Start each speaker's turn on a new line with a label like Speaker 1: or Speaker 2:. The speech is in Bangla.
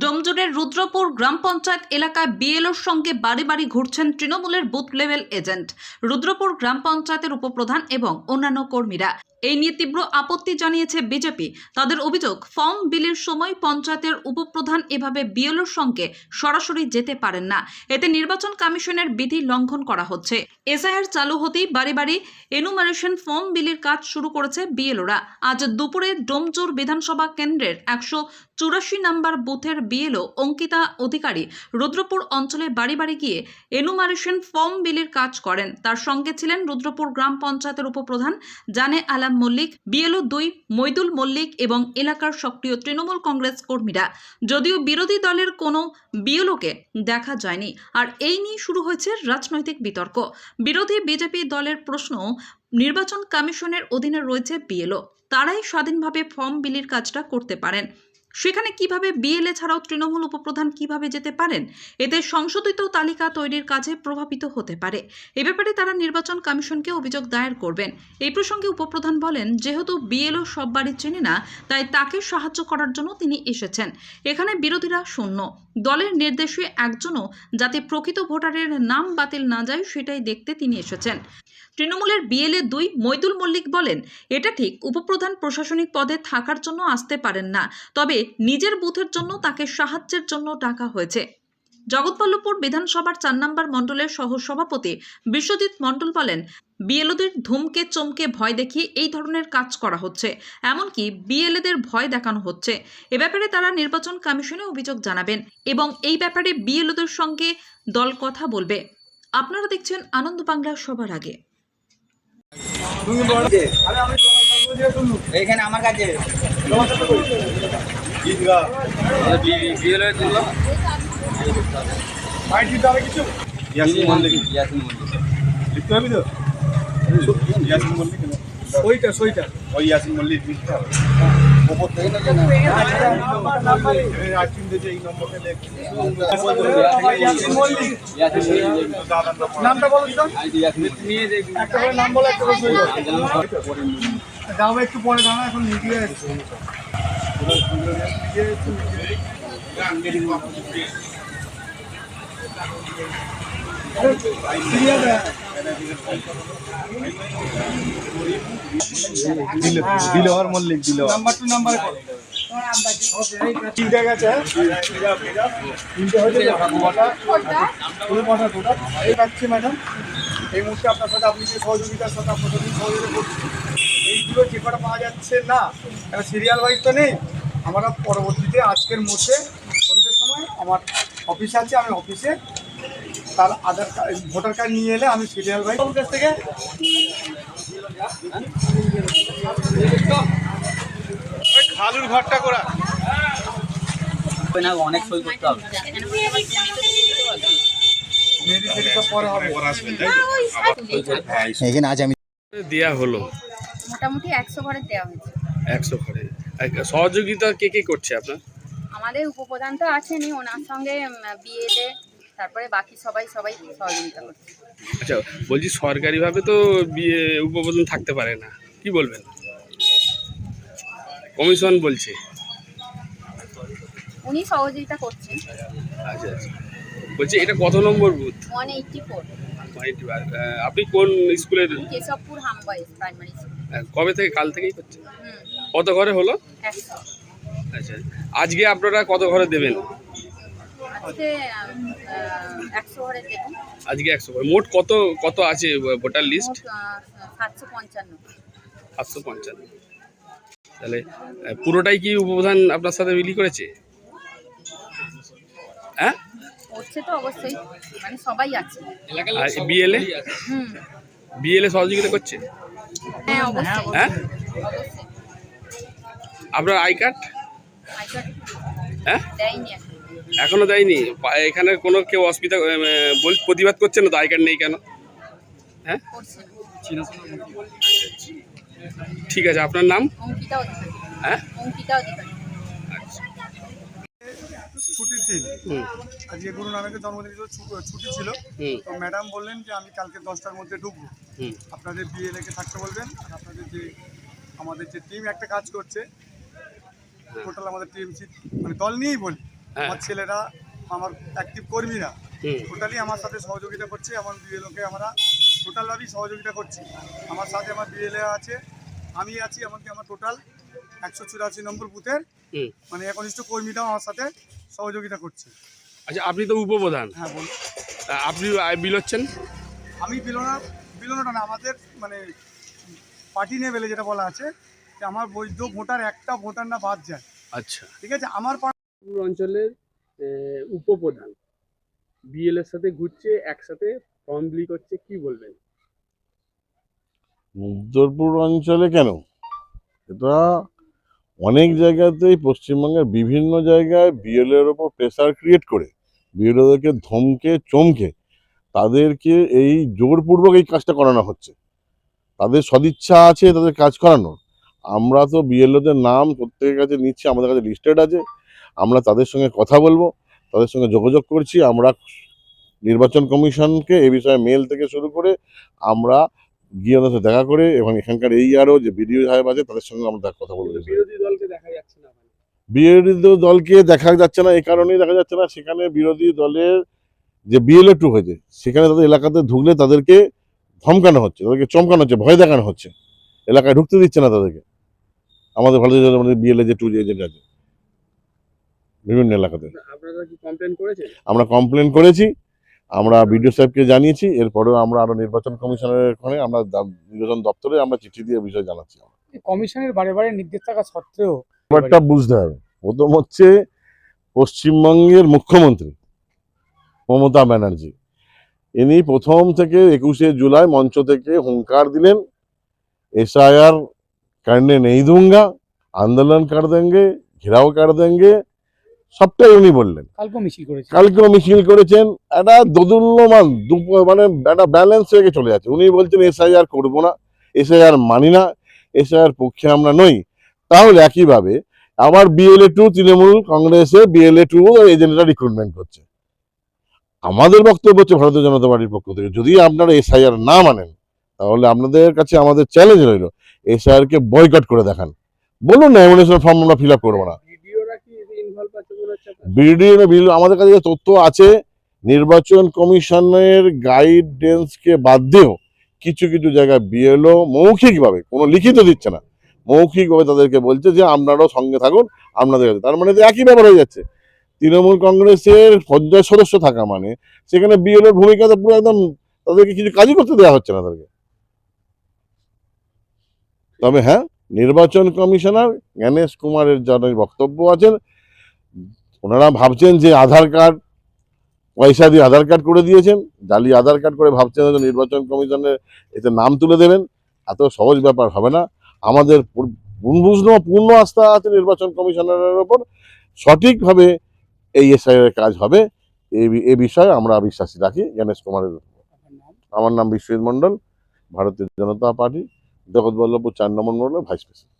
Speaker 1: ডোমজুড়ের রুদ্রপুর গ্রাম পঞ্চায়েত এলাকায় বিএলওর সঙ্গে বাড়ি বাড়ি ঘুরছেন তৃণমূলের বুথ লেভেল এজেন্ট। রুদ্রপুর গ্রাম পঞ্চায়েতের উপপ্রধান এবং অন্যান্য কর্মীরা। এই নিয়ে তীব্র আপত্তি জানিয়েছে বিজেপি। তাদের অভিযোগ, ফর্ম বিলের সময় পঞ্চায়েতের উপপ্রধান এভাবে বিএলওর সঙ্গে সরাসরি যেতে পারেন না। এতে নির্বাচন কমিশনের বিধি লঙ্ঘন করা হচ্ছে। এসআইআর চালু হতেই বাড়ি বাড়ি এনুমারেশন ফর্ম বিলির কাজ শুরু করেছে বিএলওরা। আজ দুপুরে ডোমজুর বিধানসভা কেন্দ্রের একশো চুরাশি নাম্বার বুথের বিএলও অঙ্কিতা অধিকারী রুদ্রপুর অঞ্চলে বাড়ি বাড়ি গিয়ে এনুমারেশন ফর্ম বিলির কাজ করেন। তার সঙ্গে ছিলেন রুদ্রপুর গ্রাম পঞ্চায়েতের উপপ্রধান জানে আলাম মল্লিক, বিএলও দুই মৈদুল মল্লিক এবং এলাকার সক্রিয় তৃণমূল কংগ্রেস কর্মীরা। যদিও বিরোধী দলের কোনো বিএলওকে দেখা যায়নি, আর এই নিয়ে শুরু হয়েছে রাজনৈতিক বিতর্ক। বিরোধী বিজেপি দলের প্রশ্ন, নির্বাচন কমিশনের অধীনে রয়েছে বিএলও, তারাই স্বাধীনভাবে ফর্ম বিলির কাজটা করতে পারেন। সেখানে কীভাবে বিএলএ ছাড়াও তৃণমূল উপপ্রধান কীভাবে যেতে পারেন? এতে সংশোধিত তালিকা তৈরির কাজে প্রভাবিত হতে পারে। এ ব্যাপারে তারা নির্বাচন কমিশনকে অভিযোগ দায়ের করবেন। এই প্রসঙ্গে উপপ্রধান বলেন, যেহেতু বিএলও সব বাড়ি চেনে না, তাই তাকে সাহায্য করার জন্য তিনি এসেছেন। এখানে বিরোধীরা শূন্য। দলের নির্দেশে একজনও যাতে প্রকৃত ভোটারের নাম বাতিল না যায় সেটাই দেখতে তিনি এসেছেন। তৃণমূলের বিএলএ দুই মৈদুল মল্লিক বলেন, এটা ঠিক, উপপ্রধান প্রশাসনিক পদে থাকার জন্য আসতে পারেন না, তবে নিজের বুথের জন্য তাকে সাহায্যের জন্য ডাকা হয়েছে। জগৎবল্লভপুর বিধানসভার চার নম্বর মণ্ডলের সহ সভাপতি বিশ্বজিৎ মণ্ডল বলেন বিএলওদের ধুমকে চমকে ভয় দেখিয়ে এই ধরনের কাজ করা হচ্ছে। এমনকি বিএলএদের ভয় দেখানো হচ্ছে। এ ব্যাপারে তারা নির্বাচন কমিশনে অভিযোগ জানাবেন এবং এই ব্যাপারে বিএলওদের সঙ্গে দল কথা বলবে। আপনারা দেখছেন আনন্দ বাংলা সবার আগে।
Speaker 2: এখানে আমার কাছে।
Speaker 3: মল্লিক হবে তো ইয়াসিন মল্লিক ওই ইয়াসিন মল্লিক লিখতে হবে আইসিন যে এই নম্বরটা লেখ
Speaker 4: ইয়াসিন মল্লিক তো করে নাম বলো একটা করে একটু পরে দাঁড়া এখন মিডিয়া এসছে
Speaker 3: Dilwar Mallick, Dilwar.
Speaker 4: Number two number গেছে ম্যাডাম এই আপনার সাথে আপনি যে সহযোগিতা এইগুলো পাওয়া যাচ্ছে না সিরিয়াল তো নেই। আমরা পরবর্তীতে আজকের মধ্যে সন্ধ্যের সময় আমার অফিস আছে, আমি অফিসে তার আধার কার্ড ভোটার কার্ড নিয়ে এলে আমি সিরিয়াল ওয়াইজ কাছ থেকে
Speaker 3: খালুর ঘরটা করা।
Speaker 2: অনেক সই করতে হবে। এখানে আজ আমি
Speaker 5: দেয়া হলো।
Speaker 6: মোটামুটি একশো ঘরে দেওয়া হয়েছে।
Speaker 5: একশো ঘরে। সহযোগিতা কে কে করছে আপনার?
Speaker 6: আমাদের উপপ্রধান তো আছেনই ওনার সঙ্গে বিএলএ তারপরে বাকি সবাই সবাই সহযোগিতা করছে।
Speaker 5: আচ্ছা বলছি সরকারিভাবে তো বিয়ে উপপ্রধান থাকতে পারে না। কি বলবেন? কমিশন বলছে।
Speaker 6: উনি সহযোগিতা করছেন।
Speaker 5: আচ্ছা আচ্ছা। বলছি এটা কত number booth?
Speaker 6: One eighty four.
Speaker 5: আপনি কোন স্কুলের?
Speaker 6: কেশবপুর হামবয়েস প্রাইমারি স্কুল।
Speaker 5: কবে থেকে কাল থেকেই করছেন? কত ঘরে হলো?
Speaker 6: একশো।
Speaker 5: আচ্ছা। আজকে আপনারা কত ঘরে দেবেন?
Speaker 6: আজকে একশো ঘরে দেখুন
Speaker 5: আজকে একশো ঘরে মোট কত কত আছে ভোটার লিস্ট
Speaker 6: সাতশো পঞ্চান্ন।
Speaker 5: সাতশো পঞ্চান্ন। তাহলে পুরোটাই কি উপপ্রধান আপনার সাথে মিলি করেছে? হ্যাঁ?
Speaker 6: করছে তো অবশ্যই মানে সবাই আছে।
Speaker 5: বিএলএ সহযোগিতা করছে?
Speaker 6: হ্যাঁ
Speaker 5: হ্যাঁ? আপনার আই কার্ড? হ্যাঁ?
Speaker 6: দেয়নি এখন
Speaker 5: এখনও দেয়নি এখানে কোনো কেউ অসুবিধা বল প্রতিবাদ করছে না? তো আই কার্ড নেই কেন? হ্যাঁ? ঠিক আছে আপনার নাম? হ্যাঁ?
Speaker 6: অঙ্কিতা অধিকারী।
Speaker 4: ছুটির দিন।
Speaker 5: হুম।
Speaker 4: আজকে গুরু নানকের জন্মদিন ছু- ছুটি ছিল। তো ম্যাডাম বললেন যে আমি কালকে দশটার মধ্যে ঢুকবো। আপনাদের বিএলএকে থাকতে বলবেন আর আপনাদের যে আমাদের যে টিম একটা কাজ করছে। টোটাল আমাদের টিম মানে দল নিয়েই বলি।
Speaker 5: হ্যাঁ।
Speaker 4: আমার ছেলেরা আমার অ্যাক্টিভ কর্মীরা টোটালি আমার সাথে সহযোগিতা করছে আমার বিএলওকে আমরা টোটালভাবেই সহযোগিতা করছি। আমার সাথে আমার বিএলএ আছে আমি আছি এমনকি আমার টোটাল একশো চুরাশি নম্বর বুথের মানে একনিষ্ঠ কর্মীরাও আমার সাথে সহযোগিতা করছে।
Speaker 5: আচ্ছা আপনি তো উপপ্রধান।
Speaker 4: হ্যাঁ বলুন।
Speaker 5: আপনি বিলোচ্ছেন?
Speaker 4: আমি বিলোনা বিলোনাটা না আমাদের মানে পার্টি লেভেলে যেটা বলা আছে যে আমার বৈধ ভোটার একটা ভোটার না বাদ যায়।
Speaker 5: আচ্ছা।
Speaker 4: ঠিক আছে? আমার পা-
Speaker 5: অঞ্চলের উপপ্রধান। বিএল এর সাথে ঘুরছে, একসাথে ফর্ম বিলি করছে, কি বলবেন?
Speaker 7: উত্তরপুর অঞ্চলে কেন? এটা অনেক জায়গাতেই পশ্চিমবঙ্গের বিভিন্ন জায়গায় বিএলএর ওপর প্রেসার ক্রিয়েট করে। বিএলওদেরকে ধমকে, চমকে, তাদেরকে এই জোরপূর্বক এই কাজটা করানো হচ্ছে। তাদের সদিচ্ছা আছে তাদের কাজ করানোর। আমরা তো বিএলওদের নাম প্রত্যেকের কাছে নিচ্ছি, আমাদের কাছে লিস্টেড আছে। আমরা তাদের সঙ্গে কথা বলব তাদের সঙ্গে যোগাযোগ করছি আমরা নির্বাচন কমিশনকে এ বিষয়ে মেল থেকে শুরু করে আমরা গিয়ে ওদের সাথে দেখা করে এবং এখানকার এই আরও যে বিডিও সাহেব আছে তাদের সঙ্গে আমরা কথা বলব।
Speaker 5: বিরোধী দলকে দেখা যাচ্ছে না
Speaker 7: বিরোধী দলকে দেখা যাচ্ছে না এই কারণেই দেখা যাচ্ছে না। সেখানে বিরোধী দলের যে বিএলএ টু হয়েছে সেখানে তাদের এলাকাতে ঢুকলে তাদেরকে ধমকানো হচ্ছে তাদেরকে চমকানো হচ্ছে ভয় দেখানো হচ্ছে। এলাকায় ঢুকতে দিচ্ছে না তাদেরকে। আমাদের ভালো বিএলএ যে টু যে এজেন্ট আছে। বিভিন্ন এলাকাতে। আমরা কমপ্লেন করেছি আমরা বিডিও সাহেবকে জানিয়েছি এরপরেও আমরা আরও নির্বাচন কমিশনের ওখানে আমরা নির্বাচন দপ্তরে আমরা চিঠি দিয়ে বিষয় জানাচ্ছি
Speaker 8: কমিশনের বারে বারে নির্দেশ থাকা সত্ত্বেও
Speaker 7: ব্যাপারটা বুঝতে হবে। প্রথম হচ্ছে পশ্চিমবঙ্গের মুখ্যমন্ত্রী মমতা ব্যানার্জি। ইনি প্রথম থেকে একুশে জুলাই মঞ্চ থেকে হুঙ্কার দিলেন এসআইআর কারণে নেই দুঙ্গা আন্দোলন কার দেঙ্গে ঘেরাও কার দেঙ্গে সবটাই উনি বললেন।
Speaker 8: কালকে
Speaker 7: কালকেও মিছিল করেছেন। একটা দোদুল্যমান মানে একটা ব্যালেন্স হয়ে চলে যাচ্ছে। উনি বলছেন এসআইআর করব না এসআইআর মানি না এসআইআর পক্ষে আমরা নই। তাহলে একইভাবে আবার বিএলএ টু তৃণমূল কংগ্রেসে বিএলএ টু এজেন্টরা রিক্রুটমেন্ট করছে। আমাদের বক্তব্য হচ্ছে ভারতীয় জনতা পার্টির পক্ষ থেকে। যদি আপনারা এসআইআর না মানেন তাহলে আপনাদের কাছে আমাদের চ্যালেঞ্জ রইল। এসআইআর কে বয়কট করে দেখান। বলুন না এমনিশন ফর্ম আমরা ফিল আপ করব না। বিডিও বিল, আমাদের কাছে তথ্য আছে, নির্বাচন কমিশনের গাইডেন্সকে বাদ দিয়েও কিছু কিছু জায়গায় বিএলও মৌখিকভাবে, কোনো লিখিত দিচ্ছে না, মৌখিকভাবে তাদেরকে বলছে যে আপনারাও সঙ্গে থাকুন, আপনাদের কাছে। তার মানে একই ব্যাপার হয়ে যাচ্ছে। তৃণমূল কংগ্রেসের পঞ্চায়েত সদস্য থাকা মানে সেখানে বিএলওর ভূমিকাটা পুরো একদম তাদেরকে কিছু কাজই করতে দেওয়া হচ্ছে না তাদেরকে। তবে হ্যাঁ নির্বাচন কমিশনার জ্ঞানেশ কুমারের যাদের বক্তব্য আছেন ওনারা ভাবছেন যে আধার কার্ড, পয়সা দিয়ে আধার কার্ড করে দিয়েছেন। জালি আধার কার্ড করে ভাবছেন হয়তো নির্বাচন কমিশনের এতে নাম তুলে দেবেন। এত সহজ ব্যাপার হবে না। আমাদের পূর- পূর্ণ পূর্ণ আস্থা আছে নির্বাচন কমিশনারের ওপর। সঠিকভাবে এই এসআইয়ের কাজ হবে। এ বিষয়ে আমরা বিশ্বাসী রাখি। গণেশ কুমারের। আমার নাম বিশ্বজিৎ মণ্ডল, ভারতীয় জনতা পার্টি জগৎবল্লভপুর চার নম্বর মন্ডলের ভাইস প্রেসিডেন্ট।